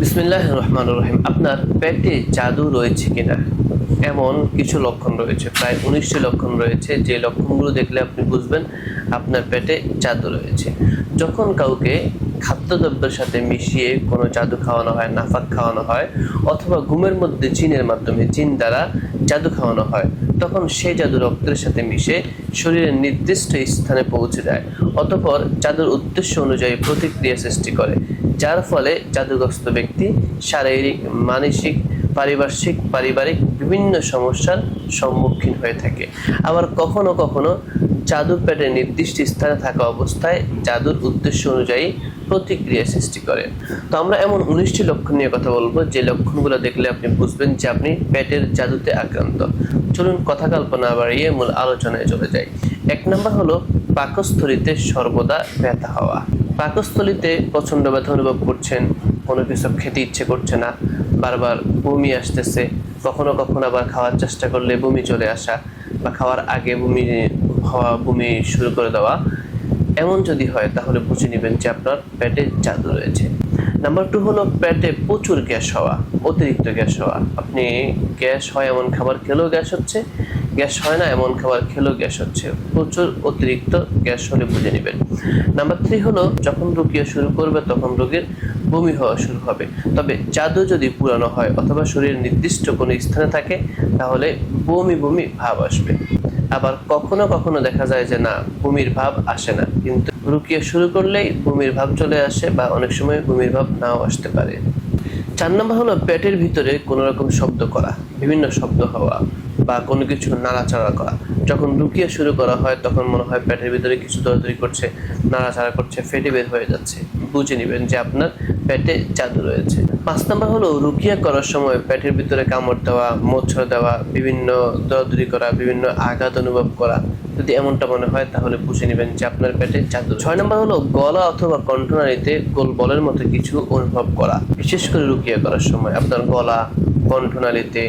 বিসমিল্লাহ রহমান রহিম। আপনার পেটে জাদু রয়েছে কিনা? এমন কিছু লক্ষণ রয়েছে। প্রায় উনিশটি লক্ষণ রয়েছে। যে লক্ষণগুলো দেখলে আপনি বুঝবেন আপনার পেটে জাদু রয়েছে। যখন কাউকে খাদ্যদ্রব্যের সাথে মিশিয়ে কোনো জাদু খাওয়ানো হয়, নাফাক খাওয়ানো হয়, অথবা ঘুমের মধ্যে জিনের মাধ্যমে চিন দ্বারা জাদু খাওয়ানো হয়, তখন সেই জাদু রক্তের সাথে মিশে শরীরের নির্দিষ্ট স্থানে পৌঁছে যায়, অতপর জাদুর উদ্দেশ্য অনুযায়ী প্রতিক্রিয়া সৃষ্টি করে। যার ফলে জাদুগ্রস্ত ব্যক্তি শারীরিক, মানসিক, পারিপার্শ্বিক, পারিবারিক বিভিন্ন সমস্যার সম্মুখীন হয়ে থাকে। আবার কখনো কখনো জাদু পেটে নির্দিষ্ট স্থানে থাকা অবস্থায় জাদুর উদ্দেশ্য অনুযায়ী প্রতিক্রিয়া সৃষ্টি করে। তো আমরা এমন উনিশটি লক্ষণ নিয়ে কথা বলব। যে লক্ষণগুলো দেখলে আপনি বুঝবেন যে আপনি পেটের জাদুতে আক্রান্ত। চলুন কথা কল্পনা বাড়িয়ে মূল আলোচনায় চলে যাই। এক নম্বর হলো পাকস্থলিতে সর্বদা ব্যথা হওয়া। পাকস্থলিতে প্রচণ্ড ব্যথা অনুভব করছেন, কোনো কিছু খেতে ইচ্ছে করছে না, বারবার বমি আসতেছে, কখনো কখনো আবার খাওয়ার চেষ্টা করলে বমি চলে আসা বা খাওয়ার আগে বমি হওয়া বমি শুরু করে দেওয়া। এমন যদি হয়, তাহলে বুঝে নেবেন যে আপনার পেটে জাদু রয়েছে। নাম্বার টু হলো পেটে প্রচুর গ্যাস হওয়া, অতিরিক্ত গ্যাস হওয়া। আপনি গ্যাস হয় এমন খাবার খেলেও গ্যাস হচ্ছে? গ্যাস হয় না, এমন খাবার খেলেও গ্যাস হচ্ছে। প্রচুর অতিরিক্ত গ্যাস হলে বুঝে নেবেন। নাম্বার থ্রি হলো, যখন রুকিয়ে শুরু করবে, তখন রোগীর বমি হওয়া শুরু হবে। তবে জাদু যদি পুরানো হয় অথবা শরীরের নির্দিষ্ট কোনো স্থানে থাকে, তাহলে বমি বমি ভাব আসবে। আবার কখনো কখনো দেখা যায় যে, না, বমির ভাব আসে না। কিন্তু রুকিয়ে শুরু করলেই বমির ভাব চলে আসে বা অনেক সময় বমির ভাব নাও আসতে পারে। চার নম্বর হলো, পেটের ভিতরে কোনো রকম শব্দ করা, বিভিন্ন শব্দ হওয়া। বা কোনো কিছু নাড়াচাড়া করা। যখন লুকিয়ে শুরু করা হয়, তখন মনে হয় পেটের ভিতরে কিছু দৌড়াদৌড়ি করছে, নাড়াচাড়া করছে, ফেটে বের হয়ে যাচ্ছে। বুঝে নেবেন যে আপনার পেটে জাদু রয়েছে। পাঁচ নম্বর হলো, রুকিয়া করার সময় পেটের ভিতরে কামড় দেওয়া মোচ্ছর দেওয়া, বিভিন্ন দৌড়াদৌড়ি করা, বিভিন্ন আঘাত অনুভব করা। যদি এমনটা মনে হয়, তাহলে বুঝে নেবেন যে আপনার পেটে জাদু ছয় নম্বর হলো, গলা অথবা কণ্ঠনালীতে গোল বলের মতো কিছু অনুভব করা। বিশেষ করে রুকিয়া করার সময় আপনার গলা কণ্ঠনালীতে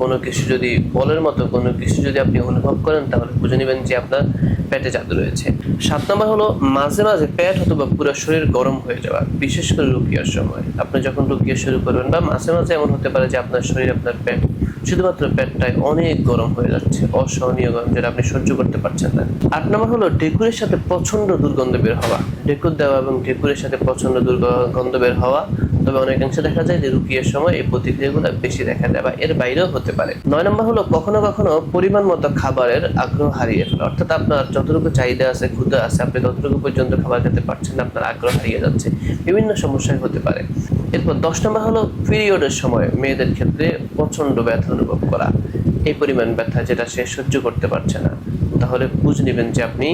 কোনো কিছু যদি, বলের মতো কোনো কিছু যদি আপনি অনুভব করেন, তাহলে বুঝে নেবেন যে আপনার পেটে জাদু রয়েছে। সাত নম্বর হলো, মাঝে মাঝে পেট অথবা পুরো শরীর গরম হয়ে যাওয়া, বিশেষ করে রুকিয়ার সময় আপনি যখন রুকিয়া শুরু করবেন বা মাঝে মাঝে এমন হতে পারে যে আপনার শরীর, আপনার পেট শুধুমাত্র পেটটায় অনেক গরম হয়ে যাচ্ছে। অসহনীয় গরম যেটা আপনি সহ্য করতে পারছেন না। আট নম্বর হলো ডেকুরের সাথে প্রচণ্ড দুর্গন্ধ বের হওয়া। ডেকুর দেওয়া এবং ডেকুরের সাথে প্রচণ্ড দুর্গন্ধ বের হওয়া। তবে অনেকাংশে দেখা যায় যে, রুকিয়ার সময় এই প্রতিক্রিয়াগুলো বেশি দেখা যায় বা এর বাইরেও হতে পারে। নয় নম্বর হলো, কখনো কখনো পরিমাণ মতো খাবারের আগ্রহ হারিয়ে ফেলা। অর্থাৎ আপনার যতটুকু চাহিদা আছে ক্ষুদা আছে, আপনি ততটুকু পর্যন্ত খাবার খেতে পারছেন আপনার আগ্রহ হারিয়ে যাচ্ছে। বিভিন্ন সমস্যায় হতে পারে। এরপর দশ নম্বর হলো, পিরিয়ডের সময় মেয়েদের ক্ষেত্রে প্রচণ্ড ব্যথা অনুভব করা। এই পরিমাণ ব্যথা যেটা সে সহ্য করতে পারছে না। তাহলে বুঝে নেবেন যে আপনি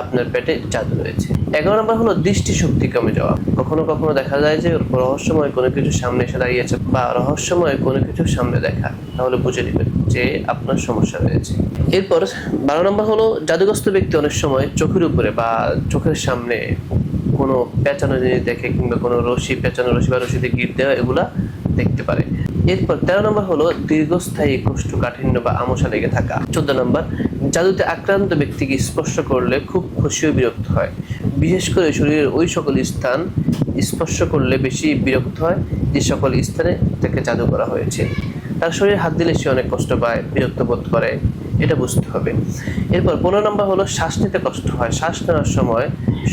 আপনার পেটে জাদু রয়েছে। এগারো নম্বর হলো দৃষ্টি শক্তি কমে যাওয়া। কখনো কখনো দেখা যায় যে রহস্যময় কোনো কিছু সামনে এসে দাঁড়িয়েছে বা রহস্যময় কোনো কিছু সামনে দেখা। তাহলে বুঝে নেবেন যে আপনার সমস্যা রয়েছে। এরপর বারো নম্বর হলো জাদুগ্রস্ত ব্যক্তি অনেক সময় চোখের উপরে বা চোখের সামনে কোনো পেঁচানো জিনিস দেখে কিংবা কোনো রশি, পেঁচানো রশি বা রশিতে গিট দেওয়া, এগুলা দেখতে পারে। এরপর তেরো নম্বর হলো দীর্ঘস্থায়ী কোষ্ঠকাঠিন্য বা আমসা লেগে থাকা। চোদ্দ নম্বর, জাদুতে আক্রান্ত ব্যক্তিকে স্পর্শ করলে খুব খুশি ও বিরক্ত হয়। বিশেষ করে শরীরের ওই সকল স্থান স্পর্শ করলে বেশি বিরক্ত হয়, যে সকল স্থানে তাকে জাদু করা হয়েছে। তার শরীরে হাত দিলে সে অনেক কষ্ট পায়, বিরক্ত বোধ করে, এটা বুঝতে হবে। এরপর পনেরো নম্বর হলো শ্বাস নিতে কষ্ট হয়। শ্বাস নেওয়ার সময়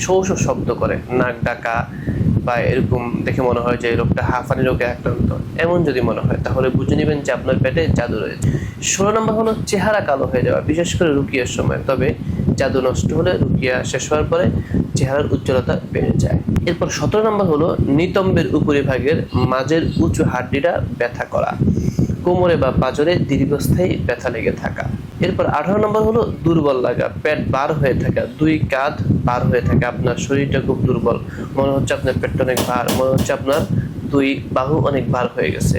শো শো শব্দ করে, নাক ডাকা বা এরকম দেখে মনে হয় যে রোগটা হাঁফানি রোগে আক্রান্ত। এমন যদি মনে হয়, তাহলে বুঝে নেবেন যে আপনার পেটে জাদু রয়েছে। ষোলো নম্বর হলো চেহারা কালো হয়ে যাওয়া, বিশেষ করে রুকিয়ার সময়। তবে জাদু নষ্ট হলে রুকিয়া শেষ হওয়ার পরে চেহারার উজ্জ্বলতা বেড়ে যায়। এরপর সতেরো নম্বর হলো নিতম্বের উপরিভাগের মাঝের উঁচু হাড্ডিটা ব্যথা করা। কোমরে বা পাজরে দীর্ঘস্থায়ী ব্যথা লেগে থাকা। এরপর আঠারো নম্বর হলো দুর্বল লাগা, পেট বার হয়ে থাকা, দুই কাঁধ বার হয়ে থাকা, আপনার শরীরটা খুব দুর্বল। মনে হচ্ছে আপনার পেটটা অনেক ভার, মনে হচ্ছে আপনার দুই বাহু অনেক বার হয়ে গেছে।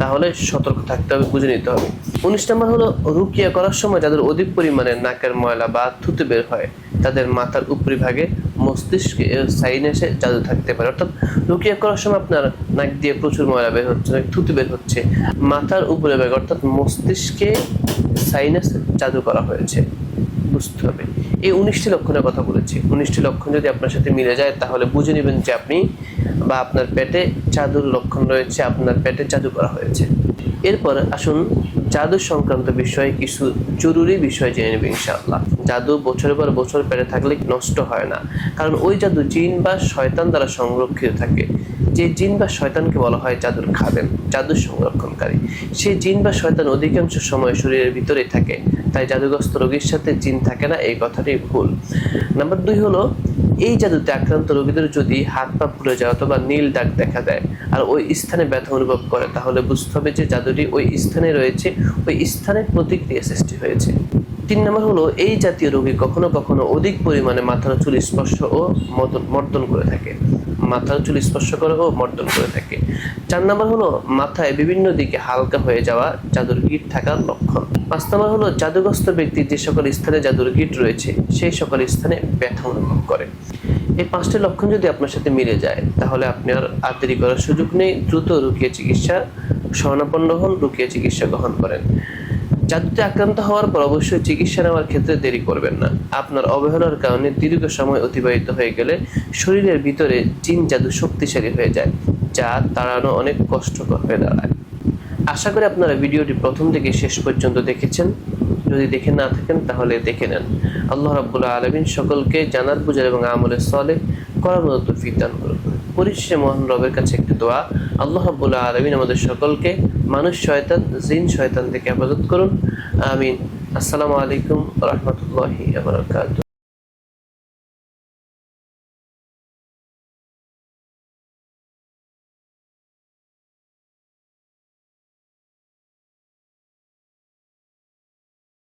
তাহলে সতর্ক থাকতে হবে, বুঝে নিতে হবে। উনিশ নম্বর হলো রুকিয়া করার সময় যাদের অধিক পরিমাণে নাকের ময়লা বা থুতু বের হয়। তাদের মাথার উপরিভাগে মস্তিষ্কে সাইনাসে জাদু থাকতে পারে। অর্থাৎ রুকিয়া করার সময় আপনার নাক দিয়ে প্রচুর ময়লা বের হচ্ছে থুতু বের হচ্ছে। মাথার উপরে বের অর্থাৎ মস্তিষ্কে সাইনাস জাদু করা হয়েছে। বুঝতে হবে। এই উনিশটি লক্ষণের কথা বলেছি। উনিশটি লক্ষণ যদি আপনার সাথে মিলে যায়, তাহলে বুঝে নেবেন যে আপনি বা আপনার পেটে জাদুর লক্ষণ রয়েছে, আপনার পেটে জাদু করা হয়েছে। এরপর আসুন জাদু সংক্রান্ত বিষয়ে কিছু জরুরি বিষয় জেনে নেব ইনশাআল্লাহ। জাদু বছরের পর বছর পেটে থাকলে নষ্ট হয় না। কারণ ওই জাদু জিন বা শয়তান দ্বারা সংরক্ষিত থাকে। যে জিন বা শয়তানকে বলা হয় জাদুর খাদেম জাদু সংরক্ষণকারী। সেই জিন বা শয়তান অধিকাংশ সময় শরীরের ভিতরেই থাকে, তাই জাদুগ্রস্ত রোগীর সাথে জিন থাকে না, এই কথাটি ভুল। নাম্বার দুই হলো, এই জাদুতে আক্রান্ত রোগীদের যদি হাত পা পুড়ে যায় অথবা নীল দাগ দেখা দেয়, আর ওই স্থানে ব্যথা অনুভব করে, তাহলে বুঝতে হবে যে জাদুটি ওই স্থানে রয়েছে, ওই স্থানে প্রতিক্রিয়া সৃষ্টি হয়েছে। তিন নম্বর হলো, এই জাতীয় রোগী কখনো কখনো অধিক পরিমাণে মাথার চুল স্পর্শ ও মর্দন করে থাকে। মাথার চুল স্পর্শ করে ও মর্দন করে থাকে। চার নম্বর হলো মাথায় বিভিন্ন দিকে হালকা হয়ে যাওয়া জাদুর গিট থাকার লক্ষণ। পাঁচ নম্বর হলো জাদুগ্রস্ত ব্যক্তি যে সকল স্থানে জাদুর গিট রয়েছে, সেই সকল স্থানে ব্যথা অনুভব করে। এই পাঁচটি লক্ষণ যদি আপনার সাথে মিলে যায়, তাহলে আপনি আর দেরি করার সুযোগ নেই। দ্রুত রুকিয়ে চিকিৎসা, শরণাপন্ন হন রুকিয়ে চিকিৎসা গ্রহণ করেন। জাদুতে আক্রান্ত হওয়ার পর অবশ্যই চিকিৎসা নেওয়ার ক্ষেত্রে দেরি করবেন না। আপনার অবহেলার কারণে দীর্ঘ সময় অতিবাহিত হয়ে গেলে শরীরের ভিতরে জিন জাদু শক্তিশালী হয়ে যায়, যা তাড়ানো অনেক কষ্টকর হয়ে দাঁড়ায়। আশা করি আপনারা ভিডিওটি প্রথম থেকে শেষ পর্যন্ত দেখেছেন। যদি দেখে না থাকেন, তাহলে দেখে নেন। আল্লাহ রাব্বুল আলমিন সকলকে জানার বুঝার এবং আমলের সলে করার মতো তৌফিক দান করুন। পরিশেষে মহান রবের কাছে একটি দোয়া। আল্লাহ রাব্বুল আলমিন আমাদের সকলকে মানুষ শয়তান, জিন শয়তান থেকে হেফাজত করুন। আমিন। আসসালামু আলাইকুম রহমতুল্লাহি আবরকাত